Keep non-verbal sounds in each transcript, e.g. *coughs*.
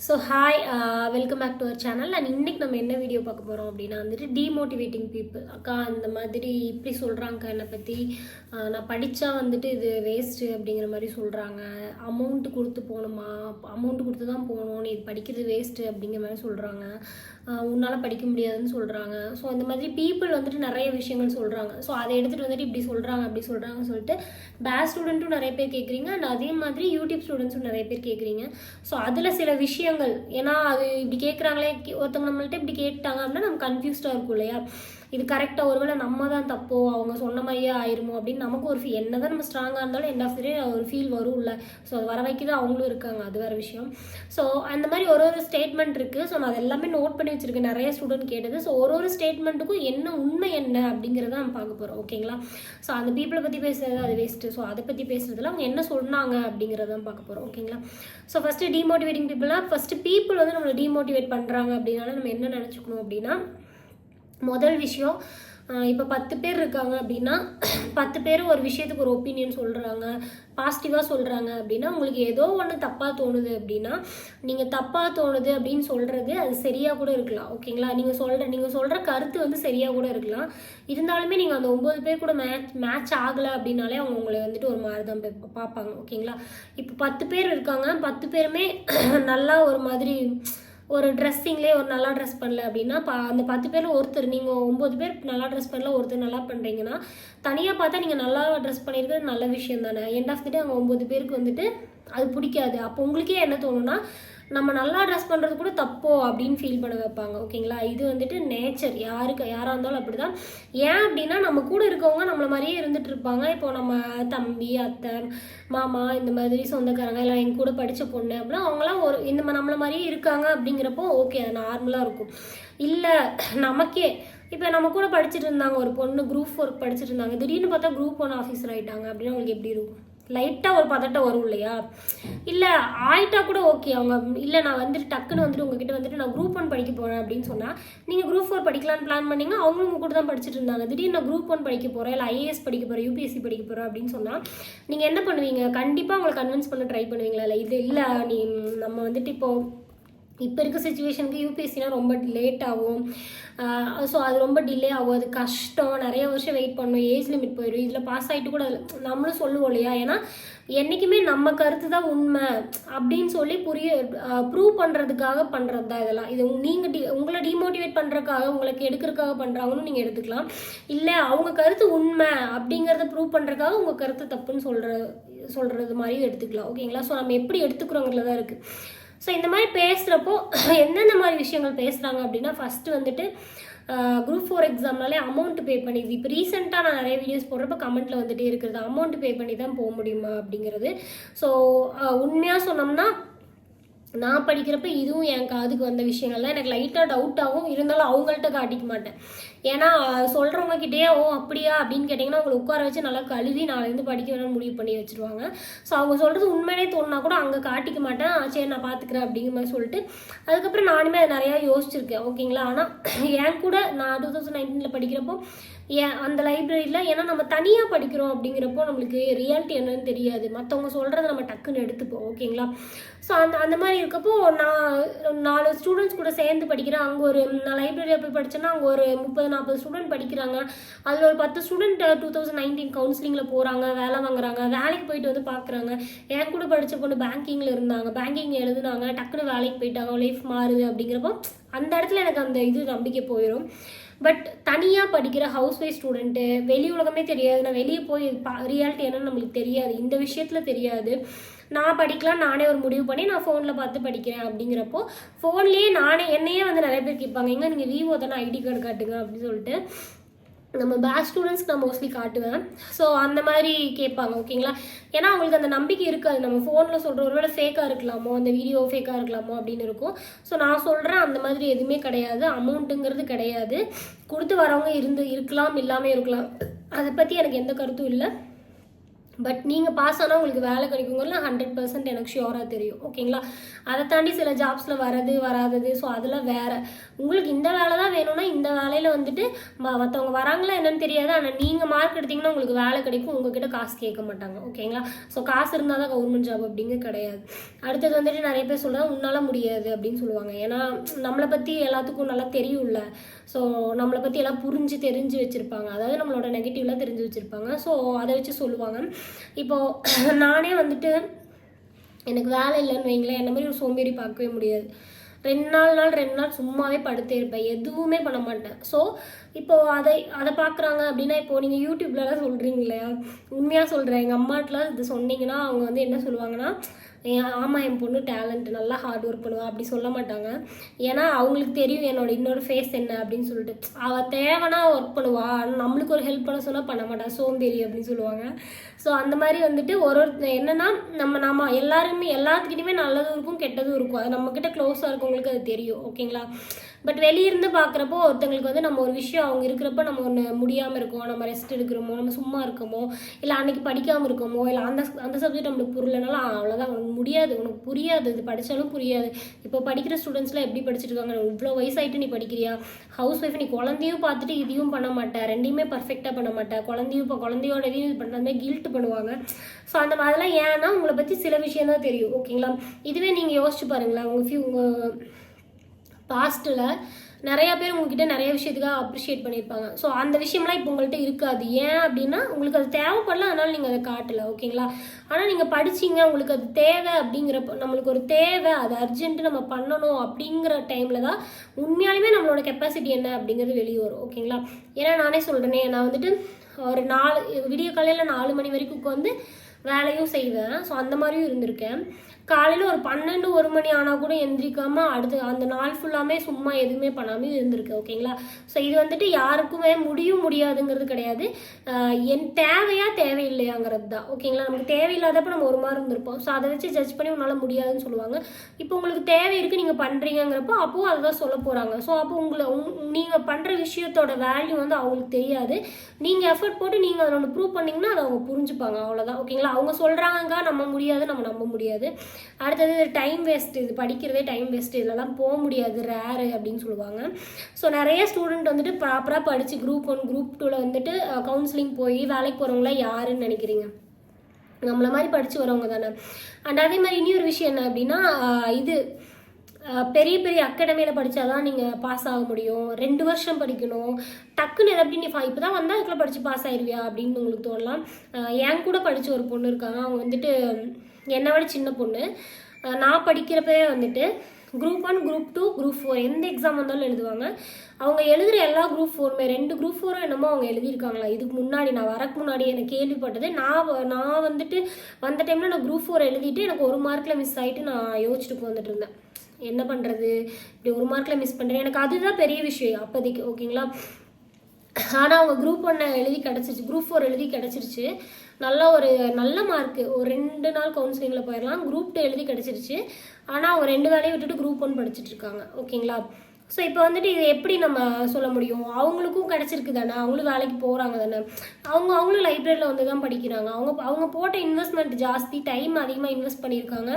So hi welcome back to our channel and இன்னைக்கு நம்ம என்ன வீடியோ பார்க்க போகிறோம் அப்படின்னா வந்துட்டு டிமோட்டிவேட்டிங் பீப்புள் அக்கா இந்த மாதிரி இப்படி சொல்கிறாங்க என்னை பற்றி நான் படித்தா வந்துட்டு இது வேஸ்ட்டு அப்படிங்கிற மாதிரி சொல்கிறாங்க அமௌண்ட்டு கொடுத்து போகணுமா? அமௌண்ட்டு கொடுத்து தான் போகணும். நீ இது படிக்கிறது வேஸ்ட்டு அப்படிங்கிற மாதிரி சொல்கிறாங்க உன்னால் படிக்க முடியாதுன்னு சொல்கிறாங்க ஸோ இந்த மாதிரி பீப்புள் வந்துட்டு நிறைய விஷயங்கள் சொல்கிறாங்க ஸோ அதை எடுத்துகிட்டு வந்துட்டு இப்படி சொல்கிறாங்க அப்படி சொல்கிறாங்கன்னு சொல்லிட்டு பேஸ் ஸ்டூடெண்ட்டும் நிறைய பேர் கேட்குறீங்க அண்ட் அதே மாதிரி யூடியூப் ஸ்டூடெண்ட்ஸும் நிறைய பேர் கேட்குறீங்க ஸோ அதில் சில விஷயங்கள் ஏன்னா அது இப்படி கேட்குறாங்களே ஒருத்தவங்க நம்மள்ட்ட இப்படி கேட்டாங்க அப்படின்னா நம்ம கன்ஃபியூஸ்டாக இருக்கும் இல்லையா? இது கரெக்டாக ஒருவேளை நம்ம தான் தப்போ அவங்க சொன்ன மாதிரியே ஆயிருமோ அப்படின்னு நமக்கு ஒரு ஃபீல் என்ன தான் நம்ம ஸ்ட்ராங்காக இருந்தாலும் எண்ட் ஆஃப் டே ஒரு ஃபீல் வரும்ல. ஸோ அது வர தான் அவங்களும் இருக்காங்க அது வேறு விஷயம். ஸோ அந்த மாதிரி ஒரு ஒரு ஸ்டேட்மெண்ட் இருக்குது ஸோ நான் அது எல்லாமே நோட் பண்ணி வச்சுருக்கேன். நிறைய ஸ்டூடெண்ட் கேட்டது. ஸோ ஒரு ஒரு ஸ்டேட்மெண்ட்டுக்கும் என்ன உண்மை என்ன அப்படிங்கிறத நம்ம பார்க்க போகிறோம் ஓகேங்களா ஸோ அந்த பீப்புளை பற்றி பேசுறது அது வேஸ்ட்டு ஸோ அதை பற்றி பேசுறதுல அவங்க என்ன சொன்னாங்க அப்படிங்கிறத தான் பார்க்க போகிறோம் ஓகேங்களா ஸோ ஃபஸ்ட்டு டிமோட்டிவேட்டிங் பீப்புள்னா ஃபஸ்ட்டு பீப்புள் வந்து நம்மளை டிமோட்டிவேட் பண்ணுறாங்க அப்படின்னால நம்ம என்ன நினச்சிக்கணும் அப்படின்னா முதல் விஷயம் இப்போ பத்து பேர் இருக்காங்க அப்படின்னா பத்து பேர் ஒரு விஷயத்துக்கு ஒரு ஒப்பீனியன் சொல்கிறாங்க பாசிட்டிவாக சொல்கிறாங்க அப்படின்னா உங்களுக்கு ஏதோ ஒன்று தப்பாக தோணுது அப்படின்னா நீங்கள் தப்பாக தோணுது அப்படின்னு சொல்கிறது அது சரியாக கூட இருக்கலாம் ஓகேங்களா? நீங்கள் சொல்கிற நீங்கள் சொல்கிற கருத்து வந்து சரியாக கூட இருக்கலாம். இருந்தாலுமே நீங்கள் அந்த ஒம்பது பேர் கூட மேட்ச் மேட்ச் ஆகலை அப்படின்னாலே அவங்க உங்களை வந்துட்டு ஒரு மாதிரி தான் பார்ப்பாங்க ஓகேங்களா? இப்போ பத்து பேர் இருக்காங்க பத்து பேருமே *clears throat* நல்லா ஒரு மாதிரி ஒரு ட்ரெஸ்ஸிங்லேயே ஒரு நல்லா ட்ரெஸ் பண்ணல அப்படின்னா பா அந்த பத்து பேரில் ஒருத்தர் நீங்கள் ஒம்பது பேர் நல்லா ட்ரெஸ் பண்ணல ஒருத்தர் நல்லா பண்ணுறீங்கன்னா தனியாக பார்த்தா நீங்கள் நல்லா ட்ரெஸ் பண்ணியிருக்கிறது நல்ல விஷயம் தானே எண்ட் ஆஃப் தி டே அவங்க ஒம்பது பேருக்கு வந்துட்டு அது பிடிக்காது. அப்போ உங்களுக்கே என்ன தோணும்னா நம்ம நல்லா ட்ரெஸ் பண்ணுறது கூட தப்போ அப்படின்னு ஃபீல் பண்ண வைப்பாங்க. ஓகேங்களா? இது வந்துட்டு நேச்சர் யாருக்கு யாராக இருந்தாலும் அப்படி தான் ஏன் அப்படின்னா நம்ம கூட இருக்கவங்க நம்மளை மாதிரியே இருந்துட்டு இருப்பாங்க. இப்போ நம்ம தம்பி அத்தை மாமா இந்த மாதிரி சொந்தக்காரங்க எல்லாம் என் கூட படித்த பொண்ணு அப்படின்னா அவங்களாம் ஒரு இந்த மா- நம்மளை மாதிரியே இருக்காங்க அப்படிங்கிறப்போ ஓகே அது நார்மலாக இருக்கும். இல்லை நமக்கே இப்போ நம்ம கூட படிச்சுட்டு இருந்தாங்க. ஒரு பொண்ணு குரூப் ஒர்க் படிச்சுட்டு இருந்தாங்க. திடீர்னு பார்த்தா குரூப் ஒன் ஆஃபீஸர் ஆகிட்டாங்க அப்படின்னா அவங்களுக்கு எப்படி இருக்கும்? லைட்டாக ஒரு பதட்டம் வரும் இல்லையா? இல்லை ஆயிட்டா கூட ஓகே அவங்க இல்லை நான் வந்துட்டு டக்குன்னு வந்துட்டு உங்ககிட்ட வந்துட்டு நான் குரூப் ஒன் படிக்க போகிறேன் அப்படின்னு சொன்னால் நீங்கள் குரூப் ஃபோர் படிக்கலான்னு பிளான் பண்ணிங்க அவங்களும் உங்க கூட தான் படிச்சுட்டு இருந்தாங்க. திடீர்னு நான் குரூப் ஒன் படிக்க போகிறேன் இல்லை ஐஏஎஸ் படிக்க போகிறேன் யூபிஎஸ்சி படிக்க போகிறேன் அப்படின்னு சொன்னால் நீங்கள் என்ன பண்ணுவீங்க? கண்டிப்பாக அவங்களை கன்வின்ஸ் பண்ண ட்ரை பண்ணுவீங்களா? இல்லை இது இல்லை நீ நம்ம வந்துட்டு இப்போது இப்போ இருக்க சுச்சுவேஷனுக்கு யூபிஎஸ்சினா ரொம்ப லேட் ஆகும். ஸோ அது ரொம்ப டிலே ஆகும். அது கஷ்டம். நிறைய வருஷம் வெயிட் பண்ணணும் ஏஜ் லிமிட் போயிடும். இதில் பாஸ் ஆகிட்டு கூட நம்மளும் சொல்லுவோம் இல்லையா? ஏன்னா என்றைக்குமே நம்ம கருத்து தான் உண்மை அப்படின்னு சொல்லி புரிய ப்ரூவ் பண்ணுறதுக்காக பண்ணுறது தான் இதெல்லாம். இது நீங்கள் டி உங்களை டிமோட்டிவேட் பண்ணுறதுக்காக உங்களுக்கு எடுக்கிறதுக்காக பண்ணுறாங்கன்னு நீங்கள் எடுத்துக்கலாம். இல்லை அவங்க கருத்து உண்மை அப்படிங்கிறத ப்ரூவ் பண்ணுறதுக்காக உங்கள் கருத்து தப்புன்னு சொல்கிற சொல்கிறது மாதிரியும் எடுத்துக்கலாம். ஓகேங்களா ஸோ நம்ம எப்படி எடுத்துக்கிறோங்கிறத தான் இருக்குது ஸோ இந்த மாதிரி பேசுகிறப்போ *clears throat* எந்தெந்த மாதிரி விஷயங்கள் பேசுகிறாங்க அப்படின்னா ஃபஸ்ட்டு வந்துட்டு குரூப் ஃபோர் எக்ஸாம்னாலே அமௌண்ட் பே பண்ணிடுது இப்போ ரீசெண்டாக நான் நிறைய வீடியோஸ் போடுறப்ப கமெண்ட்டில் வந்துட்டே இருக்கிறது அமௌண்ட் பே பண்ணி தான் போக முடியுமா அப்படிங்கிறது. ஸோ உண்மையாக சொன்னோம்னா நான் படிக்கிறப்ப இதுவும் என் காதுக்கு வந்த விஷயங்கள்லாம் எனக்கு லைட்டாக டவுட்டாகவும் இருந்தாலும் அவங்கள்ட்ட காட்டிக்க மாட்டேன். ஏன்னா சொல்கிறவங்க கிட்டேயே ஓ அப்படியா? அப்படின்னு கேட்டிங்கன்னா அவங்களை உட்கார வச்சு நல்லா கழுவி நாளைலேருந்து படிக்க வேணும்னு முடிவு பண்ணி வச்சுருவாங்க. ஸோ அவங்க சொல்கிறது உண்மையிலே தோணுனா கூட அங்கே காட்டிக்க மாட்டேன். சரி நான் பார்த்துக்கிறேன் அப்படிங்கிற மாதிரி சொல்லிட்டு அதுக்கப்புறம் நானுமே அதை நிறையா யோசிச்சிருக்கேன். ஓகேங்களா? ஆனால் *clears throat* என் கூட நான் டூ தௌசண்ட் நைன்டீனில் படிக்கிறப்போ ஏன் அந்த லைப்ரரியில் ஏன்னா நம்ம தனியாக படிக்கிறோம் அப்படிங்கிறப்போ நம்மளுக்கு ரியாலிட்டி என்னன்னு தெரியாது. மற்றவங்க சொல்கிறத நம்ம டக்குன்னு எடுத்துப்போம் ஓகேங்களா ஸோ அந்த அந்த மாதிரி இருக்கப்போ நான் நாலு ஸ்டூடெண்ட்ஸ் கூட சேர்ந்து படிக்கிறேன். அங்கே ஒரு நான் லைப்ரரியில் போய் படித்தேன்னா அங்கே ஒரு முப்பது நாற்பது ஸ்டூடெண்ட் படிக்கிறாங்க. அதில் ஒரு பத்து ஸ்டூடெண்ட் டூ தௌசண்ட் நைன்டீன் கவுன்சிலிங்கில் போகிறாங்க வேலை வாங்குறாங்க வேலைக்கு போயிட்டு வந்து பார்க்குறாங்க என் கூட படித்த பொண்ணு பேங்கிங்கில் இருந்தாங்க. பேங்கிங் எழுதுனாங்க டக்குன்னு வேலைக்கு போயிட்டாங்க. லைஃப் மாறுது அப்படிங்கிறப்போ அந்த இடத்துல எனக்கு அந்த இது நம்பிக்கை போயிடும் பட் தனியாக படிக்கிற ஹவுஸ் ஒய்ஃப் ஸ்டூடெண்ட்டு வெளி உலகமே தெரியாது. நான் வெளியே போய் ரியாலிட்டி என்னன்னு நம்மளுக்கு தெரியாது. இந்த விஷயத்தில் தெரியாது. நான் படிக்கலாம் நானே ஒரு முடிவு பண்ணி நான் ஃபோனில் பார்த்து படிக்கிறேன் அப்படிங்கிறப்போ ஃபோன்லேயே நானே என்னையே வந்து நிறைய பேர் கேட்பாங்க. எங்கே நீங்கள் விவோ தானே ஐடி கார்டு காட்டுங்க அப்படின்னு சொல்லிட்டு. நம்ம பேட்ச் ஸ்டூடெண்ட்ஸ்க்கு நான் மோஸ்ட்லி காட்டுவேன். ஸோ அந்த மாதிரி கேட்பாங்க ஓகேங்களா ஏன்னா அவங்களுக்கு அந்த நம்பிக்கை இருக்காது. நம்ம ஃபோனில் சொல்கிற ஒருவேளை ஃபேக்காக இருக்கலாமோ அந்த வீடியோ ஃபேக்காக இருக்கலாமோ அப்படின்னு இருக்கும். ஸோ நான் சொல்கிறேன் அந்த மாதிரி எதுவுமே கிடையாது. அமௌண்ட்டுங்கிறது கிடையாது. கொடுத்து வரவங்க இருந்து இருக்கலாம் இல்லாமல் இருக்கலாம். அதை பற்றி எனக்கு எந்த கருத்தும் இல்லை. பட் நீங்கள் பாஸ் ஆனால் உங்களுக்கு வேலை கிடைக்குங்கிறதுல ஹண்ட்ரட் பர்சன்ட் எனக்கு ஷியோராக தெரியும். ஓகேங்களா அதை தாண்டி சில ஜாப்ஸில் வரது வராதது. ஸோ அதெல்லாம் வேறு. உங்களுக்கு இந்த வேலை தான் வேணும்னா இந்த வேலையில் வந்துட்டு ம- மற்றவங்க வராங்களா என்னன்னு தெரியாது. ஆனால் நீங்கள் மார்க் எடுத்தீங்கன்னா உங்களுக்கு வேலை கிடைக்கும். உங்ககிட்ட காசு கேட்க மாட்டாங்க. ஓகேங்களா ஸோ காசு இருந்தால் தான் கவர்மெண்ட் ஜாப் அப்படிங்க கிடையாது. அடுத்தது வந்துட்டு நிறைய பேர் சொல்கிறாங்க உன்னால் முடியாது அப்படின்னு சொல்லுவாங்க. ஏன்னா நம்மளை பற்றி எல்லாத்துக்கும் நல்லா தெரியும்ல. ஸோ நம்மளை பற்றி எல்லாம் புரிஞ்சு தெரிஞ்சு வச்சுருப்பாங்க. அதாவது நம்மளோட நெகட்டிவ்லாம் தெரிஞ்சு வச்சுருப்பாங்க. ஸோ அதை வச்சு சொல்லுவாங்க. இப்போது *clears throat* நானே வந்துட்டு எனக்கு வேலை இல்லைன்னு வைங்களேன் என்ன மாதிரி ஒரு சோம்பேறி பார்க்கவே முடியாது. ரெண்டு நாள் நாள் ரெண்டு நாள் சும்மாவே படுத்தே இருப்பேன். எதுவுமே பண்ண மாட்டேன். ஸோ இப்போது அதை அதை பார்க்குறாங்க அப்படின்னா இப்போது நீங்கள் யூடியூப்லலாம் சொல்கிறீங்க இல்லையா? உண்மையாக சொல்கிறேன் எங்கள் அம்மாட்டெலாம் இது சொன்னீங்கன்னா அவங்க வந்து என்ன சொல்லுவாங்கன்னா "ஏன், என் பொண்ணு டேலண்ட் நல்லா ஹார்ட் ஒர்க் பண்ணுவா அப்படி சொல்ல மாட்டாங்க. ஏன்னா அவங்களுக்கு தெரியும் என்னோட இன்னொரு ஃபேஸ் என்ன அப்படின்னு சொல்லிட்டு. அவள் தேவைன்னா ஒர்க் பண்ணுவா. ஆனால் நம்மளுக்கு ஒரு ஹெல்ப் பண்ண சொன்னால் பண்ண மாட்டா. சோம்பேறி அப்படின்னு சொல்லுவாங்க. ஸோ அந்த மாதிரி வந்துட்டு ஒரு ஒரு என்னன்னா நம்ம நம்ம எல்லாருமே எல்லாத்துக்கிட்டையுமே நல்லதும் இருக்கும் கெட்டதும் இருக்கும். அது நம்மக்கிட்ட க்ளோஸாக இருக்கவங்களுக்கு அது தெரியும். ஓகேங்களா பட் வெளியிருந்து பார்க்குறப்போ ஒருத்தங்களுக்கு வந்து நம்ம ஒரு விஷயம் அவங்க இருக்கிறப்ப நம்ம ஒன்று முடியாமல் இருக்கோம் நம்ம ரெஸ்ட் எடுக்கிறோமோ நம்ம சும்மா இருக்கோமோ இல்லை அன்னைக்கு படிக்காமல் இருக்கோமோ இல்லை அந்த அந்த சப்ஜெக்ட் நம்மளுக்கு புரியலனாலும் அவ்வளோதான் உனக்கு முடியாது உனக்கு புரியாது இது படித்தாலும் புரியாது. இப்போ படிக்கிற ஸ்டூடெண்ட்ஸ்லாம் எப்படி படிச்சுட்டு இருக்காங்க இவ்வளோ வயசாயிட்டு நீ படிக்கிறியா? ஹவுஸ் ஒய்ஃப் நீ குழந்தையும் பார்த்துட்டு இதையும் பண்ண மாட்டேன் ரெண்டையுமே பர்ஃபெக்டாக பண்ண மாட்டேன் குழந்தையும் இப்போ குழந்தையோட இதையும் இது பண்ணுற கில்ட் பண்ணுவாங்க. ஸோ அந்த மாதிரிலாம் ஏன்னா உங்களை பற்றி சில விஷயம் தான் தெரியும். ஓகேங்களா இதுவே நீங்கள் யோசிச்சு பாருங்களேன். உங்கள் ஃபியூ உங்கள் பாஸ்ட்டில் நிறைய பேர் உங்ககிட்ட நிறைய விஷயத்துக்காக அப்ரிஷியேட் பண்ணியிருப்பாங்க. ஸோ அந்த விஷயம்லாம் இப்போ உங்கள்கிட்ட இருக்காது. ஏன் அப்படின்னா உங்களுக்கு அது தேவைப்படல அதனால நீங்கள் அதை காட்டலை ஓகேங்களா? ஆனால் நீங்கள் படிச்சீங்க உங்களுக்கு அது தேவை அப்படிங்கிறப்ப நம்மளுக்கு ஒரு தேவை அது அர்ஜென்ட் நம்ம பண்ணணும் அப்படிங்கிற டைமில் தான் உண்மையாலுமே நம்மளோட கெப்பாசிட்டி என்ன அப்படிங்கிறது வெளியே வரும் ஓகேங்களா? ஏன்னா நானே சொல்கிறேனே நான் வந்துட்டு ஒரு நாலு விடிய காலையில் நாலு மணி வரைக்கும் உட்காந்து வேலையும் செய்வேன். ஸோ அந்த மாதிரியும் இருந்திருக்கேன். காலையில் ஒரு பன்னெண்டு ஒரு மணி ஆனால் கூட எந்திரிக்காமல் அடுத்து அந்த நாள் ஃபுல்லாமே சும்மா எதுவுமே பண்ணாமல் இருந்திருக்கு ஓகேங்களா ஸோ இது வந்துட்டு யாருக்குமே முடியும் முடியாதுங்கிறது கிடையாது. என் தேவையா தேவையில்லையாங்கிறது தான் ஓகேங்களா நமக்கு தேவையில்லாதப்ப நம்ம ஒரு மாதிரி இருந்திருப்போம். ஸோ அதை வச்சு ஜட்ஜ் பண்ணி உன்னால் முடியாதுன்னு சொல்லுவாங்க. இப்போ உங்களுக்கு தேவை இருக்குது நீங்கள் பண்ணுறீங்கிறப்போ அப்போவும் அதை தான் சொல்ல போகிறாங்க ஸோ அப்போ உங்களை நீங்கள் பண்ணுற விஷயத்தோட வேல்யூ வந்து அவங்களுக்கு தெரியாது. நீங்கள் எஃபர்ட் போட்டு நீங்கள் அதை ஒன்று ப்ரூவ் பண்ணிங்கன்னா அதை அவங்க புரிஞ்சுப்பாங்க அவ்வளோதான் ஓகேங்களா அவங்க சொல்கிறாங்கக்கா நம்ம முடியாது நம்ம நம்ப முடியாது. அடுத்தது டைம் வேஸ்ட் இது படிக்கிறதே டைம் வேஸ்ட் இதெல்லாம் போக முடியாது ரேரு அப்படின்னு சொல்லுவாங்க. ஸோ நிறைய ஸ்டூடெண்ட் வந்துட்டு ப்ராப்பராக படித்து குரூப் ஒன் குரூப் டூவில் வந்துட்டு கவுன்சிலிங் போய் வேலைக்கு போகிறவங்களாம் யாருன்னு நினைக்கிறீங்க? நம்மளை மாதிரி படித்து வரவங்க தானே. அண்ட் அதே மாதிரி இனி ஒரு விஷயம் என்ன அப்படின்னா இது பெரிய பெரிய அகாடமியில் படித்தாதான் நீங்கள் பாஸ் ஆக முடியும். ரெண்டு வருஷம் படிக்கணும். டக்குன்னு எப்படி நீ இப்போ தான் வந்தால் அதுக்குள்ளே படித்து பாஸ் ஆயிருவியா அப்படின்னு உங்களுக்கு தோணலாம். என் கூட படித்த ஒரு பொண்ணு இருக்காங்க. அவங்க வந்துட்டு என்னை விட சின்ன பொண்ணு. நான் படிக்கிறப்பவே வந்துட்டு group one group two group four எந்த எக்ஸாம் வந்தாலும் எழுதுவாங்க. அவங்க எழுதுகிற எல்லா குரூப் ஃபோருமே ரெண்டு குரூப் ஃபோரும் என்னமோ அவங்க எழுதியிருக்காங்களா. இதுக்கு முன்னாடி நான் வரக்கு முன்னாடி எனக்கு கேள்விப்பட்டது. நான் நான் வந்துட்டு வந்த டைமில் நான் குரூப் ஃபோர் எழுதிட்டு எனக்கு ஒரு மார்க்கில் மிஸ் ஆகிட்டு நான் யோசிச்சுட்டு வந்துட்டு இருந்தேன். என்ன பண்ணுறது இப்படி ஒரு மார்க்கில் மிஸ் பண்ணுறேன் எனக்கு அதுதான் பெரிய விஷயம் அப்போதைக்கு ஓகேங்களா ஆனால் அவங்க குரூப் ஒன்னை எழுதி கிடச்சிருச்சு. குரூப் ஃபோர் எழுதி கிடச்சிருச்சு. நல்ல ஒரு நல்ல மார்க்கு ஒரு ரெண்டு நாள் கவுன்சிலிங்கில் போயிடலாம் குரூப் டூ எழுதி கிடச்சிருச்சு. ஆனால் அவங்க ரெண்டு வேலையை விட்டுட்டு குரூப் ஒன் படிச்சுட்டு இருக்காங்க. ஓகேங்களா ஸோ இப்போ வந்துட்டு இது எப்படி நம்ம சொல்ல முடியும்? அவங்களுக்கும் கிடச்சிருக்கு தானே அவங்களும் வேலைக்கு போகிறாங்க தானே அவங்க அவங்களும் லைப்ரரியில் வந்து தான் படிக்கிறாங்க. அவங்க அவங்க போட்ட இன்வெஸ்ட்மெண்ட் ஜாஸ்தி டைம் அதிகமாக இன்வெஸ்ட் பண்ணியிருக்காங்க.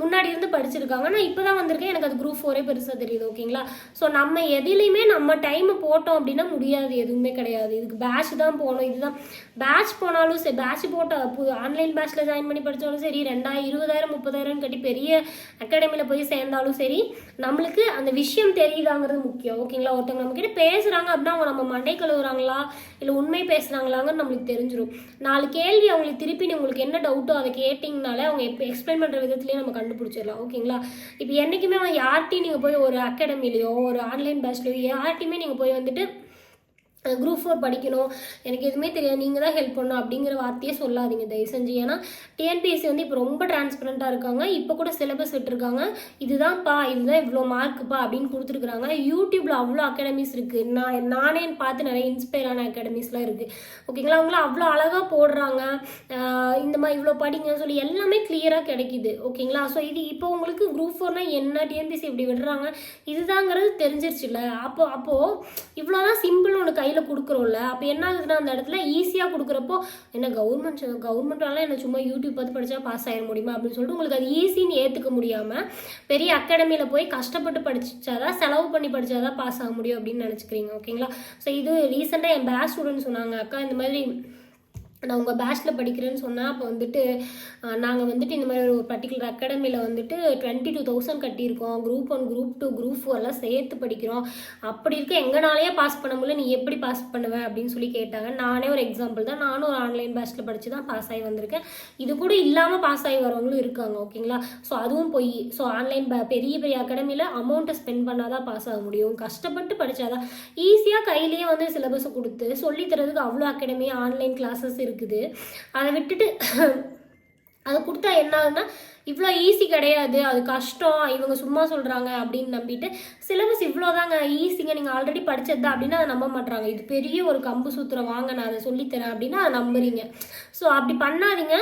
முன்னாடி இருந்து படிச்சிருக்காங்க. நான் இப்போ தான் வந்திருக்கேன் எனக்கு அது குரூப் ஃபோரே பெருசாக தெரியுது ஓகேங்களா? ஸோ நம்ம எதுலேயுமே நம்ம டைமை போட்டோம் அப்படின்னா முடியாது. எதுவுமே கிடையாது. இதுக்கு பேட்ச் தான் போகணும் இதுதான். பேட்ச் போனாலும் சரி பேட்ச் போட்ட புது ஆன்லைன் பேட்ச்சில் ஜாயின் பண்ணி படித்தாலும் சரி ரெண்டாயிரம் இருபதாயிரம் முப்பதாயிரம் கட்டி பெரிய அகாடமியில் போய் சேர்ந்தாலும் சரி நம்மளுக்கு அந்த விஷயம் தெரியுது தெரியுதாங்கிறது முக்கியம். ஓகேங்களா? ஒருத்தவங்க நம்ம கிட்ட பேசுகிறாங்க அப்படின்னா அவங்க நம்ம மண்டை கழுவுறாங்களா? இல்லை உண்மை பேசுகிறாங்களாங்கன்னு நம்மளுக்கு தெரிஞ்சிடும் நாலு கேள்வி அவங்களுக்கு திருப்பி உங்களுக்கு என்ன டவுட்டோ அதை கேட்டிங்கனாலே அவங்க எப்போ எக்ஸ்பிளைன் பண்ணுற விதத்துலேயே நம்ம கண்டுபிடிச்சிடலாம். ஓகேங்களா? இப்போ என்றைக்குமே அவன் யார்கிட்டையும் நீங்கள் போய் ஒரு அகாடமிலையோ ஒரு ஆன்லைன் பேஸ்லையோ யார்கிட்டையுமே நீங்கள் போய் வந்துட்டு குரூப் ஃபோர் படிக்கணும். எனக்கு எதுவுமே தெரியாது. நீங்கள் தான் ஹெல்ப் பண்ணணும் அப்படிங்கிற வார்த்தையே சொல்லாதீங்க தயவு செஞ்சு. ஏன்னா டிஎன்பிஎஸ்சி வந்து இப்போ ரொம்ப டிரான்ஸ்பரண்ட்டாக இருக்காங்க. இப்போ கூட சிலபஸ் விட்டுருக்காங்க. இதுதான்ப்பா இதுதான் இவ்வளோ மார்க்குப்பா அப்படின்னு கொடுத்துருக்குறாங்க. யூடியூப்பில் அவ்வளோ அகாடமிஸ் இருக்குது நான் நானே பார்த்து நிறைய இன்ஸ்பயர் ஆன அகாடமிஸ்லாம் இருக்குது ஓகேங்களா அவங்களாம் அவ்வளோ அழகாக போடுறாங்க. இந்த மாதிரி இவ்வளோ படிங்கன்னு சொல்லி எல்லாமே கிளியராக கிடைக்குது. ஓகேங்களா ஸோ இது இப்போ உங்களுக்கு குரூப் ஃபோர்னால் என்ன? டிஎன்பிஎஸ்சி இப்படி விடுறாங்க. இதுதாங்கிறது தெரிஞ்சிருச்சுல்ல? அப்போ அப்போது இவ்வளோதான் சிம்பிள் ஒன்று கை கையில் கொடுக்குறோம்ல அப்போ என்ன ஆகுதுன்னா அந்த இடத்துல ஈஸியாக கொடுக்குறப்போ என்ன கவர்மெண்ட் கவர்மெண்ட்டால என்ன சும்மா யூடியூப் பார்த்து படித்தா பாஸ் ஆகிட முடியுமா அப்படின்னு சொல்லிட்டு உங்களுக்கு அது ஈஸின்னு ஏற்றுக்க முடியாமல் பெரிய அகாடமியில் போய் கஷ்டப்பட்டு படிச்சாதான் செலவு பண்ணி படிச்சாதான் பாஸ் ஆக முடியும் அப்படின்னு நினச்சிக்கிறீங்க ஓகேங்களா ஸோ இது ரீசெண்டாக என் பேட்ச் ஸ்டூடெண்ட் சொன்னாங்க அக்கா இந்த மாதிரி நான் உங்கள் பேட்ச்சில் படிக்கிறேன்னு சொன்னால் அப்போ வந்துட்டு நாங்கள் வந்துட்டு இந்த மாதிரி ஒரு பர்டிகுலர் அகாடமியில் வந்துட்டு டுவெண்ட்டி டூ தௌசண்ட் கட்டியிருக்கோம். Group one group two group four எல்லாம் சேர்த்து படிக்கிறோம். அப்படி இருக்க எங்கனாலேயே பாஸ் பண்ண முடியல நீ எப்படி பாஸ் பண்ணுவேன் அப்படின்னு சொல்லி கேட்டாங்க. நானே ஒரு எக்ஸாம்பிள் தான். நானும் ஒரு ஆன்லைன் பேட்ச்சில் படித்து தான் பாஸ் ஆகி வந்திருக்கேன். இது கூட இல்லாமல் பாஸ் ஆகி வரவங்களும் இருக்காங்க ஓகேங்களா ஸோ அதுவும் போய் ஸோ ஆன்லைன் பெரிய பெரிய அகாடமியில் அமௌண்ட்டை ஸ்பெண்ட் பண்ணால் தான் பாஸ் ஆக முடியும். கஷ்டப்பட்டு படித்தாதான் ஈஸியாக கையிலேயே வந்து சிலபஸை கொடுத்து சொல்லித்தரதுக்கு அவ்வளோ அகாடமி ஆன்லைன் கிளாஸஸ் இருக்குது. அதை விட்டுட்டு அதை கொடுத்தா என்ன ஆகுதுன்னா இவ்வளோ ஈஸி கிடையாது அது கஷ்டம் இவங்க சும்மா சொல்கிறாங்க அப்படின்னு நம்பிட்டு சிலபஸ் இவ்வளோதாங்க ஈஸிங்க நீங்கள் ஆல்ரெடி படித்தது தான் அதை நம்ப மாட்றாங்க. இது பெரிய ஒரு கம்பு சூத்திரம் வாங்க நான் அதை சொல்லித்தரேன் அப்படின்னா அதை நம்புறீங்க. ஸோ அப்படி பண்ணாதீங்க.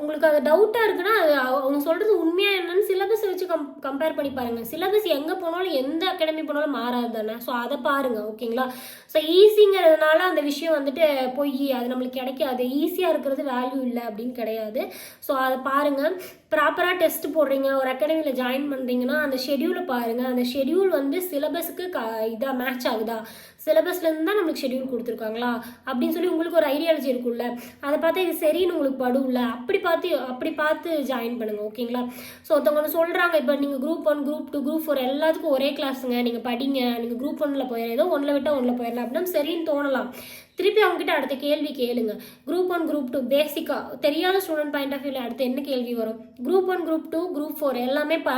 உங்களுக்கு அது டவுட்டாக இருக்குன்னா அது அவங்க சொல்கிறது உண்மையாக என்னன்னு சிலபஸ் வச்சு கம் கம்பேர் பண்ணி பாருங்கள் சிலபஸ் எங்கே போனாலும் எந்த அகாடமி போனாலும் மாறாது தானே. ஸோ அதை பாருங்கள் ஓகேங்களா ஸோ ஈஸிங்கிறதுனால அந்த விஷயம் வந்துட்டு பொய் அது நம்மளுக்கு கிடைக்காது. ஈஸியாக இருக்கிறது வேல்யூ இல்லை அப்படின்னு கிடையாது. ஸோ அதை பாருங்கள் ப்ராப்பராக டெஸ்ட் போடுறீங்க ஒரு அகாடமியில் ஜாயின் பண்ணுறீங்கன்னா அந்த ஷெடியூலை பாருங்கள் அந்த ஷெடியூல் வந்து சிலபஸுக்கு க இதாக மேட்ச் ஆகுதா? சிலபஸ்லேருந்து தான் நம்மளுக்கு ஷெடியூல் கொடுத்துருக்காங்களா? அப்படின்னு சொல்லி உங்களுக்கு ஒரு ஐடியாலஜி இருக்கும்ல. அதை பார்த்தா இது சரின்னு உங்களுக்கு படும்ல. அப்படி பார்த்து அப்படி பார்த்து ஜாயின் பண்ணுங்கள் ஓகேங்களா ஸோ ஒருத்தவங்க ஒன்று சொல்கிறாங்க இப்போ நீங்கள் group one group two group four எல்லாத்துக்கும் ஒரே கிளாஸுங்க நீங்கள் படிங்க நீங்கள் குரூப் ஒன்னில் போயிடலாம் ஏதோ ஒன்றில் விட்டால் ஒன்றில் போயிடலாம் அப்படின்னா சரின்னு தோணலாம். திருப்பி அவங்ககிட்ட அடுத்த கேள்வி கேளுங்க. குரூப் ஒன் குரூப் டூ பேசிக்காக தெரியாத ஸ்டூடெண்ட் பாயிண்ட் ஆஃப் வியூவில் அடுத்து என்ன கேள்வி வரும்? Group one group two group four எல்லாமே ப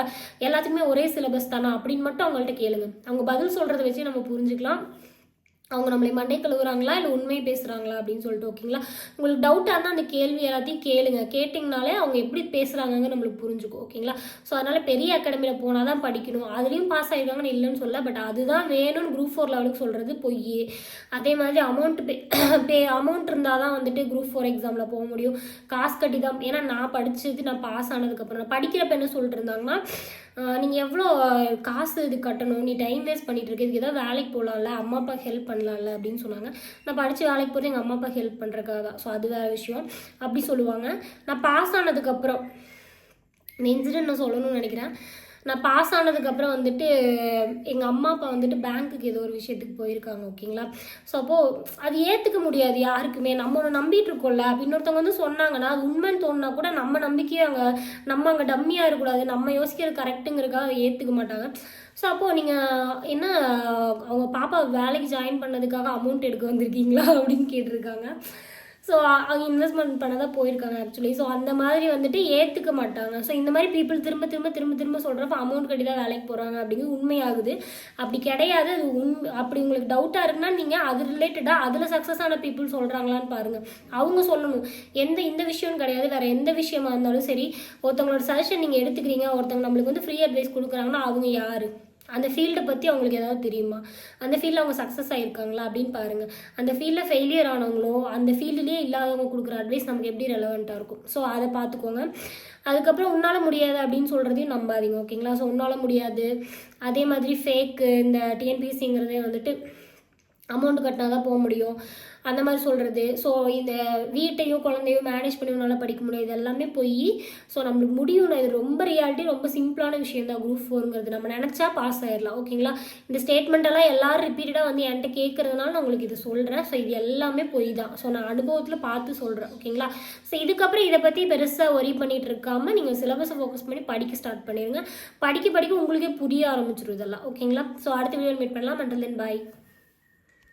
எல்லாத்துக்குமே ஒரே சிலபஸ் தானா? அப்படின்னு மட்டும் அவங்கள்ட்ட கேளுங்க. அவங்க பதில் சொல்கிறத வச்சு நம்ம புரிஞ்சுக்கலாம். அவங்க நம்மளை மண்டை கழுவுறாங்களா இல்லை உண்மை பேசுகிறாங்களா அப்படின்னு சொல்லிட்டு ஓகேங்களா? உங்களுக்கு டவுட்டாக இருந்தால் அந்த கேள்வி எல்லாத்தையும் கேளுங்க. கேட்டிங்கனாலே அவங்க எப்படி பேசுகிறாங்கன்னு நம்மளுக்கு புரிஞ்சுக்கும் ஓகேங்களா? ஸோ அதனால் பெரிய அகாடமியில் போனால் தான் படிக்கணும். அதுலேயும் பாஸ் ஆகிடுவாங்கன்னு இல்லைன்னு சொல்ல பட் அதுதான் வேணும்னு குரூப் ஃபோர் லெவலுக்கு சொல்கிறது பொய் அதே மாதிரி அமௌண்ட் பே *coughs* பே அமௌண்ட் இருந்தால் தான் வந்துட்டு குரூப் ஃபோர் எக்ஸாமில் போக முடியும். காசு கட்டி தான் ஏன்னா நான் படித்தது நான் பாஸ் ஆனதுக்கப்புறம். நான் படிக்கிறப்ப என்ன சொல்லிட்டு இருந்தாங்கன்னா நீங்கள் எவ்வளோ காசு இது கட்டணும்? நீ டைம் வேஸ்ட் பண்ணிட்டு இருக்க. இதுக்கு ஏதாவது வேலைக்கு போகலாம்ல அம்மா அப்பா ஹெல்ப் பண்ணலாம்ல? அப்படின்னு சொன்னாங்க. நான் படித்து வேலைக்கு போகிறது எங்கள் அம்மா அப்பா ஹெல்ப் பண்ணுறக்காக தான். ஸோ அது வேறு விஷயம். அப்படி சொல்லுவாங்க. நான் பாஸ் ஆனதுக்கப்புறம் இந்த இன்சிடென்ட் நான் சொல்லணும்னு நினைக்கிறேன். நான் பாஸ் ஆனதுக்கப்புறம் வந்துட்டு எங்கள் அம்மா அப்பா வந்துட்டு பேங்க்குக்கு ஏதோ ஒரு விஷயத்துக்கு போயிருக்காங்க ஓகேங்களா ஸோ அப்போது அது ஏற்றுக்க முடியாது யாருக்குமே. நம்ம ஒன்று நம்பிட்டு இருக்கோம்ல. இன்னொருத்தவங்க வந்து சொன்னாங்கன்னா அது உண்மைன்னு தோணுனா கூட நம்ம நம்பிக்கையே அங்கே நம்ம அங்கே டம்மியாக இருக்கக்கூடாது. நம்ம யோசிக்கிறது கரெக்டுங்கிறதுக்காக அதை ஏற்றுக்க மாட்டாங்க. ஸோ அப்போது நீங்கள் என்ன அவங்க பாப்பா வேலைக்கு ஜாயின் பண்ணதுக்காக அமௌண்ட் எடுக்க வந்திருக்கீங்களா? அப்படின்னு கேட்டிருக்காங்க. ஸோ அவங்க இன்வெஸ்ட்மெண்ட் பண்ண தான் போயிருக்காங்க ஆக்சுவலி ஸோ அந்த மாதிரி வந்துட்டு ஏற்றுக்க மாட்டாங்க. ஸோ இந்த மாதிரி பீப்புள் திரும்ப திரும்ப திரும்ப திரும்ப சொல்கிறப்ப அமௌண்ட் கட்டி தான் வேலைக்கு போகிறாங்க அப்படிங்கிறது உண்மையாகுது. அப்படி கிடையாது. அது உண் அப்படி உங்களுக்கு டவுட்டாக இருக்குன்னா நீங்கள் அது ரிலேட்டடாக அதில் சக்ஸஸ் ஆன பீப்புள் சொல்கிறாங்களான்னு பாருங்கள் அவங்க சொல்லணும். எந்த இந்த விஷயம்னு கிடையாது. வேறு எந்த விஷயமா இருந்தாலும் சரி ஒருத்தவங்களோட சஜஷன் நீங்கள் எடுத்துக்கிறீங்க. ஒருத்தவங்க நம்மளுக்கு வந்து ஃப்ரீ அட்வைஸ் கொடுக்குறாங்கன்னா அவங்க யார்? அந்த ஃபீல்டை பற்றி அவங்களுக்கு ஏதாவது தெரியுமா? அந்த ஃபீல்டில் அவங்க சக்ஸஸ் ஆகிருக்காங்களா அப்படின்னு பாருங்கள் அந்த ஃபீல்டில் ஃபெயிலியர் ஆனவங்களோ அந்த ஃபீல்டுலேயே இல்லாதவங்க கொடுக்குற அட்வைஸ் நமக்கு எப்படி ரெலவெண்ட்டாக இருக்கும்? ஸோ அதை பார்த்துக்கோங்க. அதுக்கப்புறம் உன்னால் முடியாது அப்படின்னு சொல்கிறதையும் நம்பாதீங்க ஓகேங்களா ஸோ உன்னால் முடியாது. அதே மாதிரி ஃபேக்கு இந்த டிஎன்பிசிங்கிறதே வந்துட்டு அமௌண்ட் கட்டினா தான் போக முடியும். அந்த மாதிரி சொல்கிறது ஸோ இந்த வீட்டையோ குழந்தையோ மேனேஜ் பண்ணி உன்னால் படிக்க முடியும். இது எல்லாமே போய் ஸோ நம்மளுக்கு முடியும் இது ரொம்ப ரியாலிட்டி ரொம்ப சிம்பிளான விஷயம் தான் குரூப் ஃபோருங்கிறது நம்ம நினச்சா பாஸ் ஆயிடலாம் ஓகேங்களா இந்த ஸ்டேட்மெண்ட்டெல்லாம் எல்லாரும் ரிப்பீட்டடாக வந்து என்கிட்ட கேட்குறதுனால நான் உங்களுக்கு இது சொல்கிறேன் ஸோ இது எல்லாமே பொய் தான் ஸோ நான் அனுபவத்தில் பார்த்து சொல்கிறேன் ஓகேங்களா ஸோ இதுக்கப்புறம் இதை பற்றி பெருசாக ஒரி பண்ணிகிட்டு இருக்காம நீங்கள் சிலபஸை ஃபோக்கஸ் பண்ணி படிக்க ஸ்டார்ட் பண்ணிடுங்க படிக்க படிக்க உங்களுக்கே புரிய ஆரம்பிச்சிடும் இதெல்லாம். ஓகேங்களா ஸோ அடுத்த வீடியோ மீட் பண்ணலாம். பண்ணுறது தென் பாய்